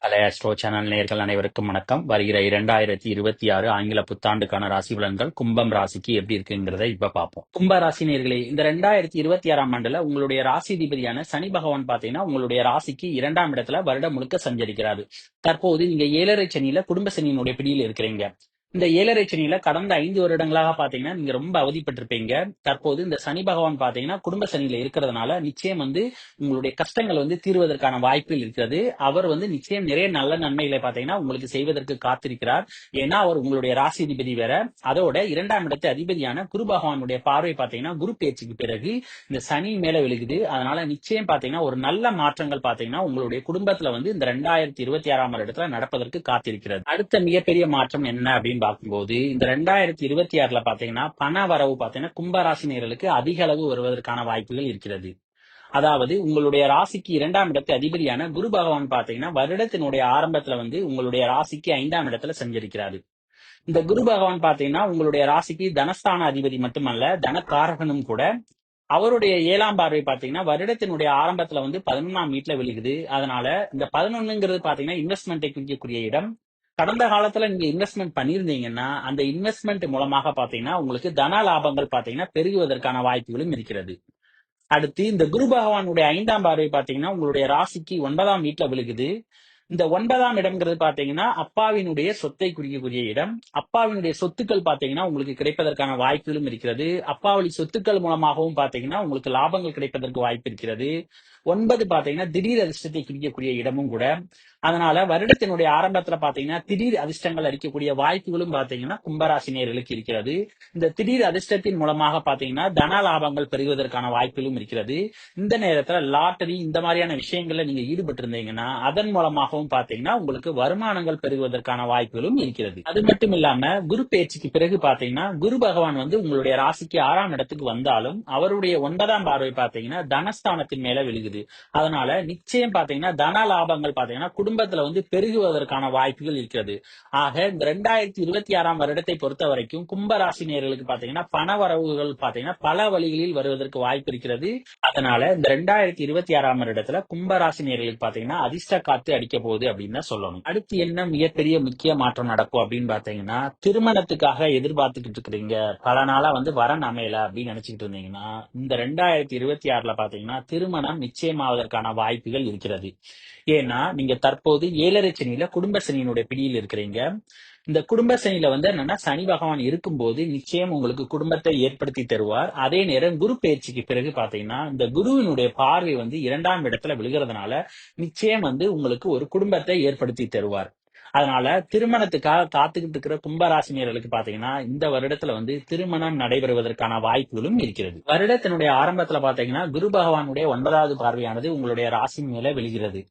பழைய சேனல் நேர்கள் அனைவருக்கும் வணக்கம். வருகிற இரண்டாயிரத்தி இருபத்தி ஆறு ஆங்கில புத்தாண்டுக்கான ராசி பலன்கள் கும்பம் ராசிக்கு எப்படி இருக்குங்கிறத இப்ப பார்ப்போம். கும்ப ராசி நேர்களே இந்த ரெண்டாயிரத்தி இருபத்தி ஆறாம் ஆண்டுல உங்களுடைய ராசி அதிபதியான சனி பகவான் பாத்தீங்கன்னா உங்களுடைய ராசிக்கு இரண்டாம் இடத்துல வருடம் முழுக்க சஞ்சரிக்கிறாரு. தற்போது நீங்க ஏழரை சனியில குடும்ப சனியினுடைய பிடியில் இருக்கிறீங்க. இந்த ஏழரை சனியில கடந்த ஐந்து வருடங்களாக பாத்தீங்கன்னா நீங்க ரொம்ப அவதிப்பட்டிருப்பீங்க. தற்போது இந்த சனி பகவான் பாத்தீங்கன்னா குடும்ப சனியில இருக்கிறதுனால நிச்சயம் வந்து உங்களுடைய கஷ்டங்கள் வந்து தீர்வதற்கான வாய்ப்புகள் இருக்கிறது. அவர் வந்து நிச்சயம் நிறைய நல்ல நன்மைகளை பாத்தீங்கன்னா உங்களுக்கு செய்வதற்கு காத்திருக்கிறார். ஏன்னா அவர் உங்களுடைய ராசி அதிபதி வேற. அதோட இரண்டாம் இடத்து அதிபதியான குரு பகவானுடைய பார்வை பாத்தீங்கன்னா குரு பேச்சுக்கு பிறகு இந்த சனி மேல விழுகுது. அதனால நிச்சயம் பாத்தீங்கன்னா ஒரு நல்ல மாற்றங்கள் பாத்தீங்கன்னா உங்களுடைய குடும்பத்துல வந்து இந்த ரெண்டாயிரத்தி இருபத்தி ஆறாம் வருடத்துல நடப்பதற்கு காத்திருக்கிறது. அடுத்த மிகப்பெரிய மாற்றம் என்ன அப்படின்னு பார்க்கும்போது இந்த ரெண்டாயிரத்தி இருபத்தி ஆறுல பாத்தீங்கன்னா பண வரவு பாத்தீங்கன்னா கும்பராசினியர்களுக்கு அதிக அளவு வருவதற்கான வாய்ப்புகள் இருக்கிறது. அதாவது உங்களுடைய ராசிக்கு இரண்டாம் இடத்து அதிபதியான குரு பகவான் பாத்தீங்கன்னா வருடத்தினுடைய ஆரம்பத்துல வந்து உங்களுடைய ராசிக்கு ஐந்தாம் இடத்துல செஞ்சிருக்கிறாரு இந்த குரு பகவான் பாத்தீங்கன்னா உங்களுடைய ராசிக்கு தனஸ்தான அதிபதி மட்டுமல்ல தனக்காரகனும் கூட. அவருடைய ஏழாம் பார்வை பாத்தீங்கன்னா வருடத்தினுடைய ஆரம்பத்துல வந்து பதினொன்னாம் வீட்டுல விழுகுது. அதனால இந்த பதினொன்னுங்கிறது பாத்தீங்கன்னா இன்வெஸ்ட்மெண்ட்டை குறிக்கக்கூடிய இடம். கடந்த காலத்துல நீங்க இன்வெஸ்ட்மெண்ட் பண்ணியிருந்தீங்கன்னா அந்த இன்வெஸ்ட்மெண்ட் மூலமாக பாத்தீங்கன்னா உங்களுக்கு தன லாபங்கள் பாத்தீங்கன்னா பெருகுவதற்கான வாய்ப்புகளும் இருக்கிறது. அடுத்து இந்த குரு பகவானுடைய ஐந்தாம் பார்வை பாத்தீங்கன்னா உங்களுடைய ராசிக்கு ஒன்பதாம் வீட்டுல விழுகுது. இந்த ஒன்பதாம் இடம்ங்கிறது பாத்தீங்கன்னா அப்பாவினுடைய சொத்தை குறிக்கக்கூடிய இடம். அப்பாவினுடைய சொத்துக்கள் பாத்தீங்கன்னா உங்களுக்கு கிடைப்பதற்கான வாய்ப்புகளும் இருக்கிறது. அப்பாவளி சொத்துக்கள் மூலமாகவும் பாத்தீங்கன்னா உங்களுக்கு லாபங்கள் கிடைப்பதற்கு வாய்ப்பு இருக்கிறது. ஒன்பது பாத்தீங்கன்னா திடீர் அதிர்ஷ்டத்தை குறிக்கக்கூடிய இடமும் கூட. அதனால வருடத்தினுடைய ஆரம்பத்துல பாத்தீங்கன்னா திடீர் அதிர்ஷ்டங்கள் அளிக்கக்கூடிய வாய்ப்புகளும் பாத்தீங்கன்னா கும்பராசி நேர்களுக்கு இருக்கிறது. இந்த திடீர் அதிர்ஷ்டத்தின் மூலமாக பாத்தீங்கன்னா தன லாபங்கள் பெறுவதற்கான வாய்ப்புகளும் இருக்கிறது. இந்த நேரத்துல லாட்டரி இந்த மாதிரியான விஷயங்கள்ல நீங்க ஈடுபட்டு இருந்தீங்கன்னா அதன் மூலமாகவும் பாத்தீங்கன்னா உங்களுக்கு வருமானங்கள் பெறுவதற்கான வாய்ப்புகளும் இருக்கிறது. அது மட்டும் இல்லாம குரு பேச்சுக்கு பிறகு பாத்தீங்கன்னா குரு பகவான் வந்து உங்களுடைய ராசிக்கு ஆறாம் இடத்துக்கு வந்தாலும் அவருடைய ஒன்பதாம் பார்வை பாத்தீங்கன்னா தனஸ்தானத்தின் மேல இருக்குது. அதனால நிச்சயம் பாத்தீங்கன்னா தன லாபங்கள் பாத்தீங்கன்னா குடும்பத்துல வந்து பெருகுவதற்கான வாய்ப்புகள் இருக்கிறது. ஆக இந்த ரெண்டாயிரத்தி இருபத்தி ஆறாம் வருடத்தை பொறுத்த வரைக்கும் கும்பராசி நேர்களுக்கு பாத்தீங்கன்னா பண வரவுகள் பாத்தீங்கன்னா பல வழிகளில் வருவதற்கு வாய்ப்பு இருக்கிறது. அதனால இந்த ரெண்டாயிரத்தி இருபத்தி ஆறாம் வருடத்துல கும்பராசி நேர்களுக்கு பாத்தீங்கன்னா அதிர்ஷ்ட காத்து அடிக்க போகுது அப்படின்னு தான் சொல்லணும். அடுத்து என்ன மிகப்பெரிய முக்கிய மாற்றம் நடக்கும் அப்படின்னு பாத்தீங்கன்னா திருமணத்துக்காக எதிர்பார்த்துக்கிட்டு இருக்கிறீங்க. பல நாளா வந்து வரன் அமையல அப்படின்னு நினைச்சுக்கிட்டு இருந்தீங்கன்னா இந்த ரெண்டாயிரத்தி இருபத்தி ஆறுல பாத்தீங்கன்னா திருமணம் நிச்சயம் நிச்சயமாவதற்கான வாய்ப்புகள் இருக்கிறது. ஏன்னா நீங்க தற்போது ஏழரை சனியில குடும்ப சனியினுடைய பிடியில் இருக்கிறீங்க. இந்த குடும்ப சனியில வந்து என்னன்னா சனி பகவான் இருக்கும்போது நிச்சயம் உங்களுக்கு குடும்பத்தை ஏற்படுத்தி தருவார். அதே நேரம் குரு பயிற்சிக்கு பிறகு பாத்தீங்கன்னா இந்த குருவினுடைய பார்வை வந்து இரண்டாம் இடத்துல விழுகிறதுனால நிச்சயம் வந்து உங்களுக்கு ஒரு குடும்பத்தை ஏற்படுத்தி தருவார். அதனால திருமணத்துக்காக காத்துக்கிட்டு இருக்கிற கும்பராசினியர்களுக்கு பாத்தீங்கன்னா இந்த வருடத்துல வந்து திருமணம் நடைபெறுவதற்கான வாய்ப்புகளும் இருக்கிறது. வருடத்தினுடைய ஆரம்பத்துல பாத்தீங்கன்னா குரு பகவானுடைய ஒன்பதாவது பார்வையானது உங்களுடைய ராசி மேல விழுகிறது.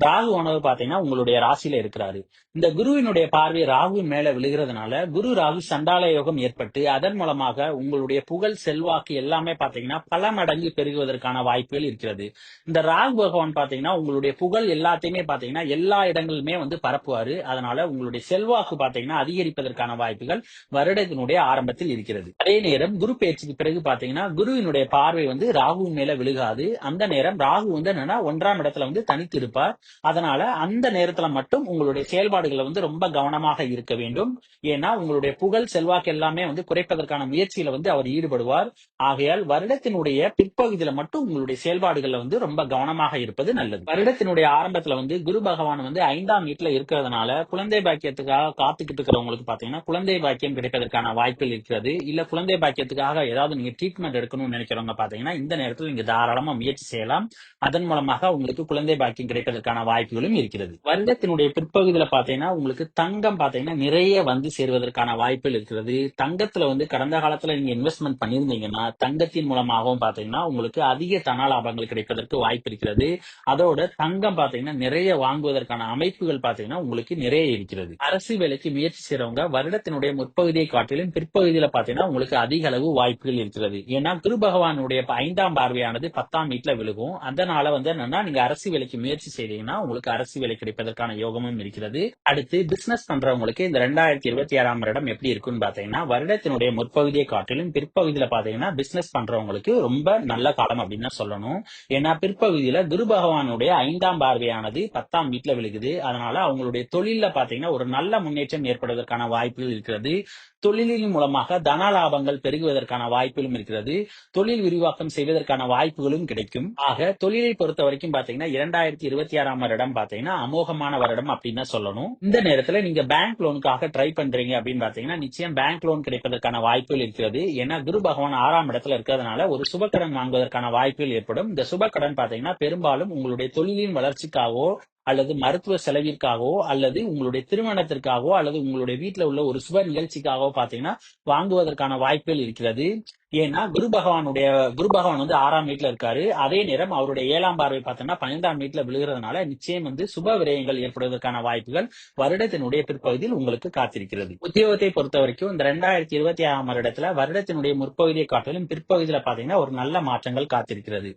ராகு பாத்தீங்கன்னா உங்களுடைய ராசியில இருக்கிறாரு. இந்த குருவினுடைய பார்வை ராகு மேல விழுகிறதுனால குரு ராகு சண்டால யோகம் ஏற்பட்டு அதன் மூலமாக உங்களுடைய புகழ் செல்வாக்கு எல்லாமே பாத்தீங்கன்னா பல மடங்கு பெருகுவதற்கான வாய்ப்புகள் இருக்கிறது. இந்த ராகு பகவான் பாத்தீங்கன்னா உங்களுடைய புகழ் எல்லாத்தையுமே பாத்தீங்கன்னா எல்லா இடங்களுமே வந்து பரப்புவாரு. அதனால உங்களுடைய செல்வாக்கு பாத்தீங்கன்னா அதிகரிப்பதற்கான வாய்ப்புகள் வருடத்தினுடைய ஆரம்பத்தில் இருக்கிறது. அதே நேரம் குரு பேச்சுக்கு பிறகு பாத்தீங்கன்னா குருவினுடைய பார்வை வந்து ராகுவின் மேல விழுகாது. அந்த நேரம் ராகு வந்து என்னன்னா ஒன்றாம் இடத்துல வந்து தனித்து இருப்பார் அதனால அந்த நேரத்துல மட்டும் உங்களுடைய செயல்பாடுகளை வந்து ரொம்ப கவனமாக இருக்க வேண்டும். ஏன்னா உங்களுடைய புகழ் செல்வாக்கு எல்லாமே வந்து குறைப்பதற்கான முயற்சியில வந்து அவர் ஈடுபடுவார். ஆகையால் வருடத்தினுடைய பிற்பகுதியில மட்டும் உங்களுடைய செயல்பாடுகள்ல வந்து ரொம்ப கவனமாக இருப்பது நல்லது. வருடத்தினுடைய ஆரம்பத்துல வந்து குரு பகவான் வந்து ஐந்தாம் வீட்டுல இருக்கிறதுனால குழந்தை பாக்கியத்துக்காக காத்துக்கிட்டு இருக்கிறவங்களுக்கு பாத்தீங்கன்னா குழந்தை பாக்கியம் கிடைப்பதற்கான வாய்ப்புகள் இருக்கிறது. இல்ல குழந்தை பாக்கியத்துக்காக ஏதாவது நீங்க ட்ரீட்மெண்ட் எடுக்கணும்னு நினைக்கிறவங்க பாத்தீங்கன்னா இந்த நேரத்தில் நீங்க தாராளமா முயற்சி செய்யலாம். அதன் மூலமாக உங்களுக்கு குழந்தை பாக்கியம் கிடைப்பதற்கான வாய்ப்புகளும் இருக்கிறது. வருடத்தினுடைய பிற்பகுதியில பாத்தீங்கன்னா உங்களுக்கு தங்கம் பாத்தீங்கன்னா நிறைய வந்து சேர்வதற்கான வாய்ப்புகள் இருக்கிறது. தங்கத்துல வந்து கடந்த காலத்துல நீங்க இன்வெஸ்ட்மெண்ட் பண்ணியிருந்தீங்கன்னா தங்கத்தின் மூலமாகவும் பாத்தீங்கன்னா உங்களுக்கு அதிக தன லாபங்கள் கிடைப்பதற்கு வாய்ப்பு இருக்கிறது. அதோட தங்கம் பாத்தீங்கன்னா நிறைய வாங்குவதற்கான அமைப்புகள் பாத்தீங்கன்னா உங்களுக்கு நிறைய இருக்கிறது. அரசு வேலைக்கு முயற்சி செய்யறவங்க வருடத்தினுடைய முற்பகுதியை காட்டிலும் பிற்பகுதியில பாத்தீங்கன்னா உங்களுக்கு அதிக அளவு வாய்ப்புகள் இருக்கிறது. ஏன்னா குரு பகவானுடைய ஐந்தாம் பார்வையானது பத்தாம் வீட்டுல விழுகும். அதனால வந்து என்னன்னா நீங்க அரசு வேலைக்கு முயற்சி செய்றீங்க பாத்தீங்கன்னா உங்களுக்கு அரசு வேலை கிடைப்பதற்கான யோகமும் இருக்கிறது. அடுத்து பிசினஸ் பண்றவங்களுக்கு இந்த ரெண்டாயிரத்தி இருபத்தி ஆறாம் வருடம் எப்படி இருக்குன்னு பாத்தீங்கன்னா வருடத்தினுடைய முற்பகுதியை காட்டிலும் பிற்பகுதியில பாத்தீங்கன்னா பிசினஸ் பண்றவங்களுக்கு ரொம்ப நல்ல காலம் அப்படின்னு சொல்லணும். ஏன்னா பிற்பகுதியில குரு பகவானுடைய ஐந்தாம் பார்வையானது பத்தாம் வீட்டுல விழுகுது. அதனால அவங்களுடைய தொழில பாத்தீங்கன்னா ஒரு நல்ல முன்னேற்றம் ஏற்படுவதற்கான வாய்ப்புகள் இருக்கிறது. தொழிலின் மூலமாக தன லாபங்கள் பெருகுவதற்கான வாய்ப்புகளும் இருக்கிறது. தொழில் விரிவாக்கம் செய்வதற்கான வாய்ப்புகளும் கிடைக்கும். ஆக தொழிலை பொறுத்த வரைக்கும் பாத்தீங்கன்னா இரண்டாயிரத்தி இருபத்தி ஆறாம் வருடம் பாத்தீங்கன்னா அமோகமான வருடம் அப்படின்னு சொல்லணும். இந்த நேரத்துல நீங்க பேங்க் லோனுக்காக ட்ரை பண்றீங்க அப்படின்னு பாத்தீங்கன்னா நிச்சயம் பேங்க் லோன் கிடைப்பதற்கான வாய்ப்புகள் இருக்கிறது. ஏன்னா குரு பகவான் ஆறாம் இடத்துல இருக்கிறதுனால ஒரு சுபக்கடன் வாங்குவதற்கான வாய்ப்புகள் ஏற்படும். இந்த சுபக்கடன் பாத்தீங்கன்னா பெரும்பாலும் உங்களுடைய தொழிலின் வளர்ச்சிக்காகவோ அல்லது மருத்துவ செலவிற்காகவோ அல்லது உங்களுடைய திருமணத்திற்காகவோ அல்லது உங்களுடைய வீட்டில் உள்ள ஒரு சுப நிகழ்ச்சிக்காகவோ பாத்தீங்கன்னா வாங்குவதற்கான வாய்ப்புகள் இருக்கிறது. ஏன்னா குரு பகவானுடைய குரு பகவான் வந்து ஆறாம் வீட்டில் இருக்காரு. அதே நேரம் அவருடைய ஏழாம் பார்வை பார்த்தோம்னா பன்னெண்டாம் வீட்டில் விழுகிறதுனால நிச்சயம் வந்து சுப விரயங்கள் ஏற்படுவதற்கான வாய்ப்புகள் வருடத்தினுடைய பிற்பகுதியில் உங்களுக்கு காத்திருக்கிறது. உத்தியோகத்தை பொறுத்த வரைக்கும் இந்த ரெண்டாயிரத்தி இருபத்தி ஆறாம் வருடத்துல வருடத்தினுடைய முற்பகுதியை காட்டிலும் பிற்பகுதியில பாத்தீங்கன்னா ஒரு நல்ல மாற்றங்கள் காத்திருக்கிறது.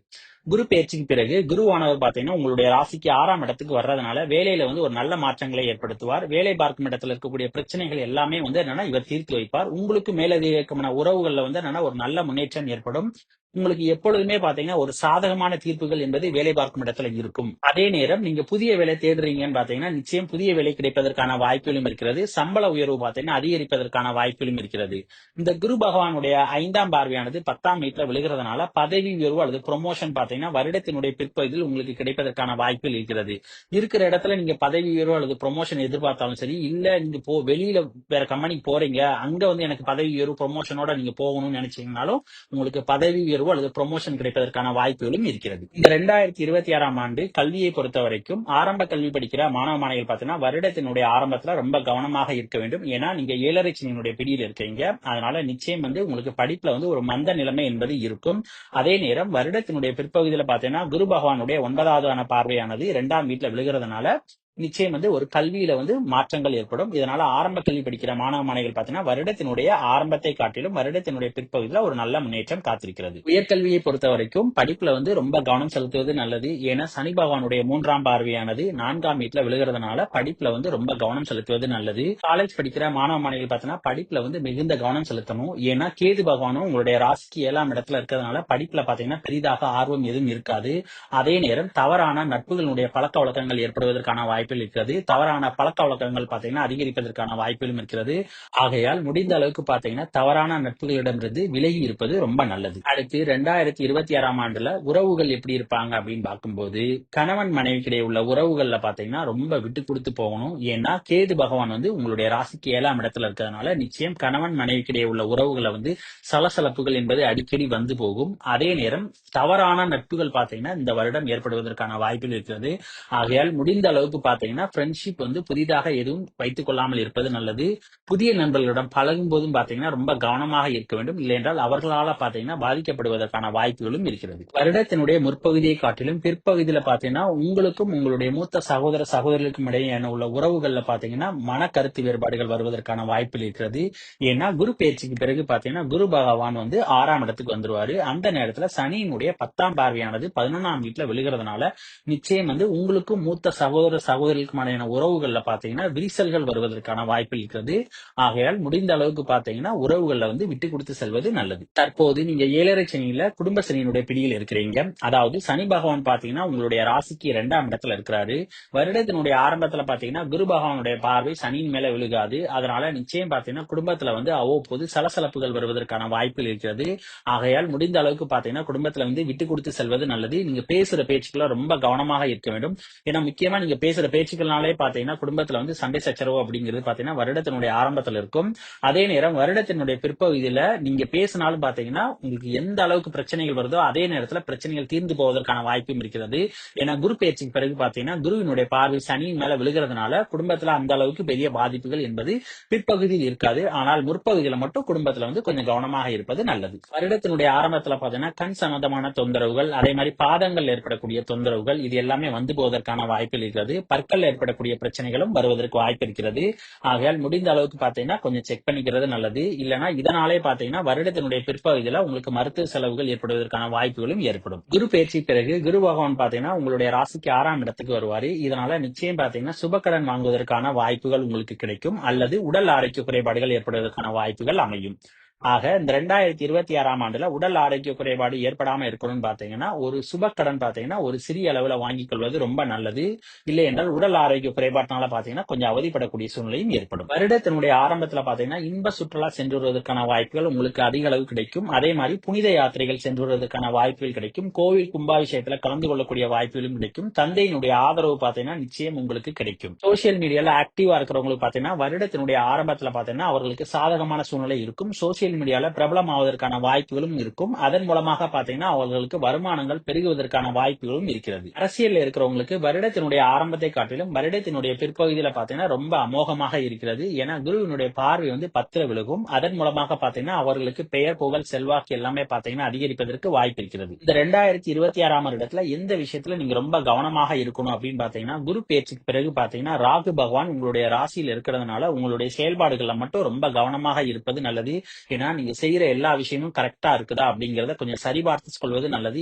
குரு பயிற்சிக்கு பிறகு குருவானவர் பாத்தீங்கன்னா உங்களுடைய ராசிக்கு ஆறாம் இடத்துக்கு வர்றதுனால வேலையில வந்து ஒரு நல்ல மாற்றங்களை ஏற்படுத்துவார். வேலை பார்க்கும் இடத்துல இருக்கக்கூடிய பிரச்சனைகள் எல்லாமே வந்து என்னன்னா இவர் தீர்த்து வைப்பார். உங்களுக்கு மேலதிகமான உறவுகள்ல வந்து என்னன்னா ஒரு நல்ல முன்னேற்றம் ஏற்படும். உங்களுக்கு எப்பொழுதுமே பாத்தீங்கன்னா ஒரு சாதகமான தீர்ப்புகள் என்பது வேலை பார்க்கும் இடத்துல இருக்கும். அதே நேரம் நீங்க புதிய வேலை தேடுறீங்கன்னு பாத்தீங்கன்னா நிச்சயம் புதிய வேலை கிடைப்பதற்கான வாய்ப்புகளும் இருக்கிறது. சம்பள உயர்வு பாத்தீங்கன்னா அதிகரிப்பதற்கான வாய்ப்புகளும் இருக்கிறது. இந்த குரு பகவானுடைய ஐந்தாம் பார்வையானது பத்தாம் வீட்டுல விழுகிறதுனால பதவி உயர்வு அல்லது ப்ரொமோஷன் பாத்தீங்கன்னா வருடத்தினுடைய பிற்பகுதியில் உங்களுக்கு கிடைப்பதற்கான வாய்ப்புகள் இருக்கிறது. இருக்கிற இடத்துல நீங்க பதவி உயர்வு அல்லது ப்ரொமோஷன் எதிர்பார்த்தாலும் சரி இல்ல நீங்க போ வெளியில வேற கம்பெனிக்கு போறீங்க அங்க வந்து எனக்கு பதவி உயர்வு ப்ரொமோஷனோட நீங்க போகணும்னு நினைச்சீங்கனாலும் உங்களுக்கு பதவி உயர்வு அல்லது ப்ரொமோஷன் கிடைப்பதற்கான வாய்ப்புகளும் இருக்கிறது. இந்த ரெண்டாயிரத்தி இருபத்தி ஆறாம் ஆண்டு கல்வியை பொறுத்த வரைக்கும் ஆரம்ப கல்வி படிக்கிற மாணவ மாணவிகள் பார்த்தீங்கன்னா வருடத்தினுடைய ஆரம்பத்துல ரொம்ப கவனமாக இருக்க வேண்டும். ஏன்னா நீங்க ஏழரை சனியினுடைய பிடியில் இருக்கீங்க. அதனால நிச்சயம் வந்து உங்களுக்கு படிப்புல வந்து ஒரு மந்த நிலைமை என்பது இருக்கும். அதே நேரம் வருடத்தினுடைய பிற்பகுதியில பாத்தீங்கன்னா குரு பகவானுடைய ஒன்பதாவது பார்வையானது இரண்டாம் வீட்டுல விழுகிறதுனால நிச்சயம் வந்து ஒரு கல்வியில வந்து மாற்றங்கள் ஏற்படும். இதனால ஆரம்ப கல்வி படிக்கிற மாணவ மாணவிகள் பாத்தீங்கன்னா வருடத்தினுடைய ஆரம்பத்தை காட்டிலும் வருடத்தினுடைய பிற்பகுதியில் ஒரு நல்ல முன்னேற்றம் காத்திருக்கிறது. உயர்கல்வியை பொறுத்த வரைக்கும் படிப்புல வந்து ரொம்ப கவனம் செலுத்துவது நல்லது. ஏன்னா சனி பகவானுடைய மூன்றாம் பார்வையானது நான்காம் வீட்டுல விழுகிறதுனால படிப்புல வந்து ரொம்ப கவனம் செலுத்துவது நல்லது. காலேஜ் படிக்கிற மாணவ மாணவிகள் பாத்தீங்கன்னா படிப்புல வந்து மிகுந்த கவனம் செலுத்தணும். ஏன்னா கேது பகவானும் உங்களுடைய ராசிக்கு ஏழாம் இடத்துல இருக்கிறதுனால படிப்புல பாத்தீங்கன்னா பெரிதாக ஆர்வம் எதுவும் இருக்காது. அதே நேரம் தவறான நட்புகளுடைய பழக்க வழக்கங்கள் ஏற்படுவதற்கான வாய்ப்பு வாய்ப்புகள் இருக்கிறது. தவறான பழக்க வழக்கங்கள் பாத்தீங்கன்னா அதிகரிப்பதற்கான வாய்ப்புகளும் இருக்கிறது. ஆகையால் முடிந்த அளவுக்கு பாத்தீங்கன்னா தவறான நட்புகளிடமிருந்து விலகி இருப்பது ரொம்ப நல்லது. அடுத்து ரெண்டாயிரத்தி இருபத்தி ஆறாம் ஆண்டுல உறவுகள் எப்படி இருப்பாங்க அப்படின்னு பார்க்கும்போது கணவன் மனைவிக்கிடையே உள்ள உறவுகள்ல பாத்தீங்கன்னா ரொம்ப விட்டு கொடுத்து போகணும். ஏன்னா கேது பகவான் வந்து உங்களுடைய ராசிக்கு ஏழாம் இடத்துல இருக்கிறதுனால நிச்சயம் கணவன் மனைவிக்கிடையே உள்ள உறவுகளை வந்து சலசலப்புகள் என்பது அடிக்கடி வந்து போகும். அதே நேரம் தவறான நட்புகள் பாத்தீங்கன்னா இந்த வருடம் ஏற்படுவதற்கான வாய்ப்புகள் இருக்கிறது. ஆகையால் முடிந்த அளவுக்கு பாத்தீங்கன்னா ஃப்ரெண்ட்ஷிப் வந்து புதிதாக எதுவும் வைத்துக் கொள்ளாமல் இருப்பது நல்லது. புதிய நண்பர்களிடம் பழகும் போதும் பாத்தீங்கன்னா ரொம்ப கவனமாக இருக்க வேண்டும். இல்லை என்றால் அவர்களால பாத்தீங்கன்னா பாதிக்கப்படுவதற்கான வாய்ப்புகளும் இருக்கிறது. வருடத்தினுடைய முற்பகுதியை காட்டிலும் பிற்பகுதியில பாத்தீங்கன்னா உங்களுக்கும் உங்களுடைய மூத்த சகோதர சகோதரிகளுக்கும் இடையேயான உள்ள உறவுகள்ல பாத்தீங்கன்னா மன கருத்து வேறுபாடுகள் வருவதற்கான வாய்ப்பு இருக்கிறது. ஏன்னா குரு பயிற்சிக்கு பிறகு பாத்தீங்கன்னா குரு பகவான் வந்து ஆறாம் இடத்துக்கு வந்துருவாரு. அந்த நேரத்துல சனியினுடைய பத்தாம் பார்வையானது பதினொன்னாம் வீட்டுல விழுகிறதுனால நிச்சயம் வந்து உங்களுக்கும் மூத்த சகோதர சகோதரிகளுக்குமான உறவுகள்ல பாத்தீங்கன்னா விரிசல்கள் வருவதற்கான வாய்ப்பு இருக்கிறது. ஆகையால் முடிந்த அளவுக்கு பாத்தீங்கன்னா உறவுகள்ல வந்து விட்டு கொடுத்து செல்வது நல்லது. தற்போது நீங்க ஏழரை சனியில குடும்ப சனியினுடைய பிடியில் இருக்கிறீங்க. அதாவது சனி பகவான் பாத்தீங்கன்னா உங்களுடைய ராசிக்கு இரண்டாம் இடத்துல இருக்கிறாரு. வருடத்தினுடைய ஆரம்பத்துல பாத்தீங்கன்னா குரு பகவானுடைய பார்வை சனியின் மேல விழுகாது. அதனால நிச்சயம் பாத்தீங்கன்னா குடும்பத்துல வந்து அவ்வப்போது சலசலப்புகள் வருவதற்கான வாய்ப்புகள் இருக்கிறது. ஆகையால் முடிந்த அளவுக்கு பாத்தீங்கன்னா குடும்பத்துல வந்து விட்டு கொடுத்து செல்வது நல்லது. நீங்க பேசுற பேச்சுக்களை ரொம்ப கவனமாக இருக்க வேண்டும். ஏன்னா முக்கியமா நீங்க பேசுற பேச்சுக்கள்னாலே பாத்தீங்கன்னா குடும்பத்துல வந்து சண்டை சச்சரவு அப்படிங்கிறது பாத்தீங்கன்னா வருடத்தினுடைய ஆரம்பத்துல இருக்கும். அதே நேரம் வருடத்தினுடைய பிற்பகுதியில நீங்க பேசினாலும் பாத்தீங்கன்னா உங்களுக்கு எந்த அளவுக்கு பிரச்சனைகள் வருதோ அதே நேரத்துல பிரச்சனைகள் தீர்ந்து போவதற்கான வாய்ப்பும் இருக்கிறது. ஏன்னா குரு பேச்சுக்கு பிறகு பாத்தீங்கன்னா குருவினுடைய பார்வை சனியின் மேல விழுகிறதுனால குடும்பத்துல அந்த அளவுக்கு பெரிய பாதிப்புகள் என்பது பிற்பகுதியில் இருக்காது. ஆனால் முற்பகுதியில மட்டும் குடும்பத்துல வந்து கொஞ்சம் கவனமாக இருப்பது நல்லது. வருடத்தினுடைய ஆரம்பத்துல பாத்தீங்கன்னா கண் சம்பந்தமான தொந்தரவுகள் அதே மாதிரி பாதங்கள் ஏற்படக்கூடிய தொந்தரவுகள் இது எல்லாமே வந்து போவதற்கான வாய்ப்புகள் இருக்கிறது. பற்கள் ஏற்படக்கூடிய பிரச்சனைகளும் வருவதற்கு வாய்ப்பு இருக்கிறது. ஆகையால் முடிந்த அளவுக்கு பாத்தீங்கன்னா கொஞ்சம் செக் பண்ணிக்கிறது நல்லது. இல்லைன்னா இதனாலே பாத்தீங்கன்னா வருடத்தினுடைய பிற்பகுதியில உங்களுக்கு மருத்துவ செலவுகள் ஏற்படுவதற்கான வாய்ப்புகளும் ஏற்படும். குரு பயிற்சி பிறகு குரு பகவான் பாத்தீங்கன்னா உங்களுடைய ராசிக்கு ஆறாம் இடத்துக்கு வருவாரு. இதனால நிச்சயம் பாத்தீங்கன்னா சுபக்கடன் வாங்குவதற்கான வாய்ப்புகள் உங்களுக்கு கிடைக்கும். அல்லது உடல் ஆரோக்கிய குறைபாடுகள் ஏற்படுவதற்கான வாய்ப்புகள் அமையும். ஆக இந்த ரெண்டாயிரத்தி இருபத்தி ஆறாம் ஆண்டுல உடல் ஆரோக்கிய குறைபாடு ஏற்படாம இருக்கணும்னு பாத்தீங்கன்னா ஒரு சுபக்கடன் பாத்தீங்கன்னா ஒரு சிறிய அளவுல வாங்கிக் கொள்வது ரொம்ப நல்லது. இல்லை என்றால் உடல் ஆரோக்கிய குறைபாட்டினால பாத்தீங்கன்னா கொஞ்சம் அவதிப்படக்கூடிய சூழ்நிலையும் ஏற்படும். வருடத்தினுடைய ஆரம்பத்துல பாத்தீங்கன்னா இன்ப சுற்றுலா சென்று வருவதற்கான வாய்ப்புகள் உங்களுக்கு அதிக அளவு கிடைக்கும். அதே மாதிரி புனித யாத்திரைகள் சென்று வருவதற்கான வாய்ப்புகள் கிடைக்கும். கோவில் கும்பாபிஷேகத்துல கலந்து கொள்ளக்கூடிய வாய்ப்புகளும் கிடைக்கும். தந்தையினுடைய ஆதரவு பாத்தீங்கன்னா நிச்சயம் உங்களுக்கு கிடைக்கும். சோசியல் மீடியால ஆக்டிவா இருக்கிறவங்களுக்கு பாத்தீங்கன்னா வருடத்தினுடைய ஆரம்பத்துல பாத்தீங்கன்னா அவர்களுக்கு சாதகமான சூழ்நிலை இருக்கும். சோசியல் மீடியால பிரபலம் ஆவதற்கான வாய்ப்புகளும் இருக்கும். அதன் மூலமாக பாத்தீங்கன்னா அவர்களுக்கு வருமானங்கள் பெருகுவதற்கான வாய்ப்புகளும் இருக்கிறது. அரசியல் இருக்கிறவங்களுக்கு வருடத்தினுடைய ஆரம்பத்தை காட்டிலும் வருடத்தினுடைய பிற்பகுதியில பாத்தீங்கன்னா ரொம்ப அமோகமாக இருக்கிறது. ஏன்னா குருவினுடைய பார்வை வந்து பத்திர விலகும் அதன் மூலமாக பாத்தீங்கன்னா அவர்களுக்கு பெயர் புகழ் செல்வாக்கு எல்லாமே பாத்தீங்கன்னா அதிகரிப்பதற்கு வாய்ப்பு இருக்கிறது. இந்த ரெண்டாயிரத்தி இருபத்தி ஆறாம் இடத்துல எந்த விஷயத்துல நீங்க ரொம்ப கவனமாக இருக்கணும் அப்படின்னு பாத்தீங்கன்னா குரு பேச்சுக்கு பிறகு பாத்தீங்கன்னா ராகு பகவான் உங்களுடைய ராசியில் இருக்கிறதுனால உங்களுடைய செயல்பாடுகள்ல மட்டும் ரொம்ப கவனமாக இருப்பது நல்லது. ஏன்னா நீங்க செய்யற எல்லா விஷயமும் கரெக்டா இருக்குதா அப்படிங்கறத கொஞ்சம் சரிபார்த்து கொள்வது நல்லது.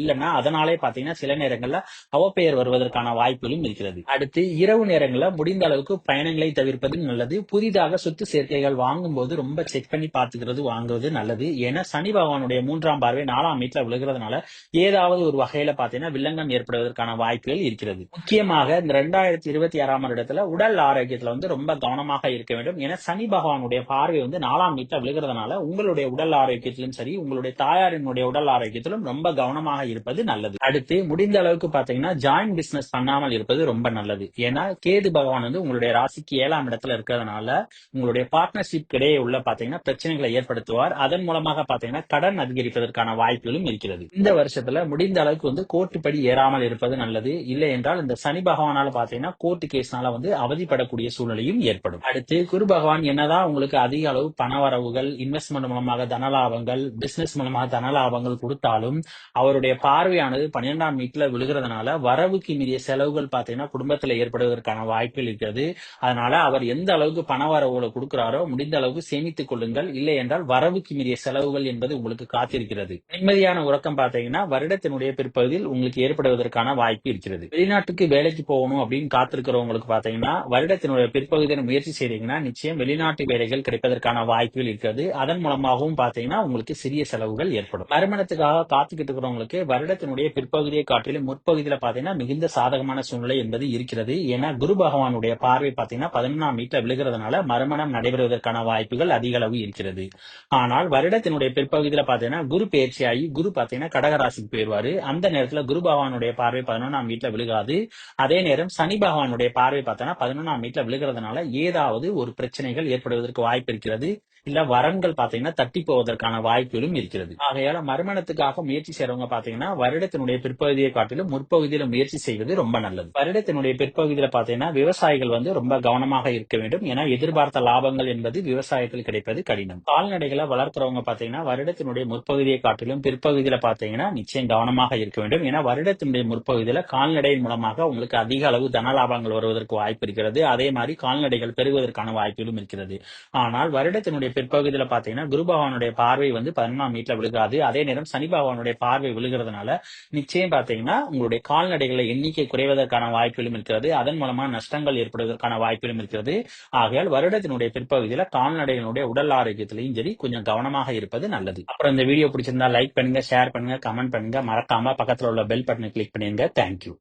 இல்லைன்னா அதனாலே பாத்தீங்கன்னா சில நேரங்கள்ல அவப்பெயர் வருவதற்கான வாய்ப்புகளும் இருக்கிறது. அடுத்து இரவு நேரங்கள்ல முடிந்த அளவுக்கு பயணங்களை தவிர்ப்பது நல்லது. புதிதாக சொத்து சேர்க்கைகள் வாங்கும் போது ரொம்ப செக் பண்ணி பார்த்துக்கிறது வாங்குவது நல்லது. ஏன்னா சனி பகவானுடைய மூன்றாம் பார்வை நாலாம் வீட்டுல விழுகிறதுனால ஏதாவது ஒரு வகையில பாத்தீங்கன்னா வில்லங்கம் ஏற்படுவதற்கான வாய்ப்புகள் இருக்கிறது. முக்கியமாக இந்த ரெண்டாயிரத்தி இருபத்தி ஆறாம் வருடத்துல உடல் ஆரோக்கியத்துல வந்து ரொம்ப கவனமாக இருக்க வேண்டும். ஏன்னா சனி பகவானுடைய பார்வை வந்து நாலாம் வீட்டுல விழுகிறதுனால உங்களுடைய உடல் ஆரோக்கியத்திலும் சரி உங்களுடைய தாயாரினுடைய உடல் ஆரோக்கியத்திலும் ரொம்ப கவனமாக இருப்பது நல்லது. அடுத்து முடிந்த அளவுக்கு பாத்தீங்கன்னா ஜாயின் பிசினஸ் பண்ணாமல் இருப்பது ரொம்ப நல்லது. ஏன்னா கேது பகவான் வந்து உங்களுடைய ராசிக்கு ஏழாம் இடத்துல இருக்கிறதுனால உங்களுடைய பார்ட்னர்ஷிப் இடையே உள்ள பாத்தீங்கன்னா பிரச்சனைகளை ஏற்படுத்துவார். அதன் மூலமாக பாத்தீங்கன்னா கடன் அதிகரிப்பதற்கான வாய்ப்புகளும் இருக்கிறது. இந்த வருஷத்துல முடிந்த அளவுக்கு வந்து கோர்ட்டுப்படி ஏறாமல் இருப்பது நல்லது. இல்லை என்றால் இந்த சனி பகவானால பாத்தீங்கன்னா கோர்ட்டு கேஸ்னால வந்து அவதிப்படக்கூடிய சூழ்நிலையும் ஏற்படும். அடுத்து குரு பகவான் என்னதான் உங்களுக்கு அதிக அளவு பண வரவுகள் இன்வெஸ்ட்மெண்ட் மூலமாக தனலாபங்கள் பிசினஸ் மூலமாக தனலாபங்கள் கொடுத்தாலும் அவருடைய பார்வையானது பன்னிரெண்டாம் வீட்டுல விழுகிறதுனால வரவுக்கு மீறிய செலவுகள் பாத்தீங்கன்னா குடும்பத்துல ஏற்படுவதற்கான வாய்ப்புகள் இருக்கிறது. அதனால அவர் எந்த அளவுக்கு பண வரவுகளை கொடுக்கிறாரோ முடிந்த அளவுக்கு சேமித்துக் கொள்ளுங்கள். இல்லை என்றால் வரவுக்கு மீறிய செலவுகள் என்பது உங்களுக்கு காத்திருக்கிறது. நிம்மதியான உறக்கம் பாத்தீங்கன்னா வருடத்தினுடைய பிற்பகுதியில் உங்களுக்கு ஏற்படுவதற்கான வாய்ப்பு இருக்கிறது. வெளிநாட்டுக்கு வேலைக்கு போகணும் அப்படின்னு காத்திருக்கிறவங்களுக்கு பாத்தீங்கன்னா வருடத்தினுடைய பிற்பகுதியில் முயற்சி செய்தீங்கன்னா நிச்சயம் வெளிநாட்டு வேலைகள் கிடைப்பதற்கான வாய்ப்புகள் இருக்கிறது. அதன் மூலமாகவும் பாத்தீங்கன்னா உங்களுக்கு சிறிய செலவுகள் ஏற்படும். மறுமணத்துக்காக காத்துக்கிட்டு இருக்கிறவங்களுக்கு வருடத்தினுடைய பிற்பகுதியை காட்டிலும் முற்பகுதியில பாத்தீங்கன்னா மிகுந்த சாதகமான சூழ்நிலை என்பது இருக்கிறது. ஏன்னா குரு பகவானுடைய பார்வை பாத்தீங்கன்னா பதினொன்றாம் வீட்டுல விழுகிறதுனால மறுமணம் நடைபெறுவதற்கான வாய்ப்புகள் அதிக அளவு இருக்கிறது. ஆனால் வருடத்தினுடைய பிற்பகுதியில பாத்தீங்கன்னா குரு பயிற்சியாகி குரு பாத்தீங்கன்னா கடகராசிக்கு போயிருவாரு அந்த நேரத்துல குரு பகவானுடைய பார்வை பதினொன்றாம் வீட்டுல விழுகாது. அதே நேரம் சனி பகவானுடைய பார்வை பார்த்தோன்னா பதினொன்றாம் வீட்டுல விழுகிறதுனால ஏதாவது ஒரு பிரச்சனைகள் ஏற்படுவதற்கு வாய்ப்பு இருக்கிறது. இல்ல வரன்கள் பாத்தீங்கன்னா தட்டி போவதற்கான வாய்ப்புகளும் இருக்கிறது. ஆகையால மறுமணத்துக்காக முயற்சி செய்யறவங்க பாத்தீங்கன்னா வருடத்தினுடைய பிற்பகுதியை காட்டிலும் முற்பகுதியில முயற்சி செய்வது ரொம்ப நல்லது. வருடத்தினுடைய பிற்பகுதியில பாத்தீங்கன்னா விவசாயிகள் வந்து ரொம்ப கவனமாக இருக்க வேண்டும். ஏன்னா எதிர்பார்த்த லாபங்கள் என்பது விவசாயத்தில் கிடைப்பது கடினம். கால்நடைகளை வளர்க்கிறவங்க பாத்தீங்கன்னா வருடத்தினுடைய முற்பகுதியை காட்டிலும் பிற்பகுதியில பாத்தீங்கன்னா நிச்சயம் கவனமாக இருக்க வேண்டும். ஏன்னா வருடத்தினுடைய முற்பகுதியில கால்நடையின் மூலமாக உங்களுக்கு அதிக அளவு தன லாபங்கள் வருவதற்கு வாய்ப்பு இருக்கிறது. அதே மாதிரி கால்நடைகள் பெறுவதற்கான வாய்ப்புகளும் இருக்கிறது. ஆனால் வருடத்தினுடைய பிற்பகுதியில பாத்தீங்கன்னா குரு பகவானுடைய பார்வை வந்து பதினொன்றாம் வீட்டுல விழுகாது. அதே நேரம் சனி பகவானுடைய பார்வை விழுகிறதுனால நிச்சயம் பாத்தீங்கன்னா உங்களுடைய கால்நடைகளை எண்ணிக்கை குறைவதற்கான வாய்ப்புகளும் இருக்கிறது. அதன் மூலமா நஷ்டங்கள் ஏற்படுவதற்கான வாய்ப்புகளும் இருக்கிறது. ஆகையால் வருடத்தினுடைய பிற்பகுதியில கால்நடைகளுடைய உடல் ஆரோக்கியத்திலையும் சரி கொஞ்சம் கவனமாக இருப்பது நல்லது. அப்புறம் இந்த வீடியோ பிடிச்சிருந்தா லைக் பண்ணுங்க ஷேர் பண்ணுங்க கமெண்ட் பண்ணுங்க. மறக்காம பக்கத்துல உள்ள பெல் பட்டனை கிளிக் பண்ணிருங்க. தேங்க்யூ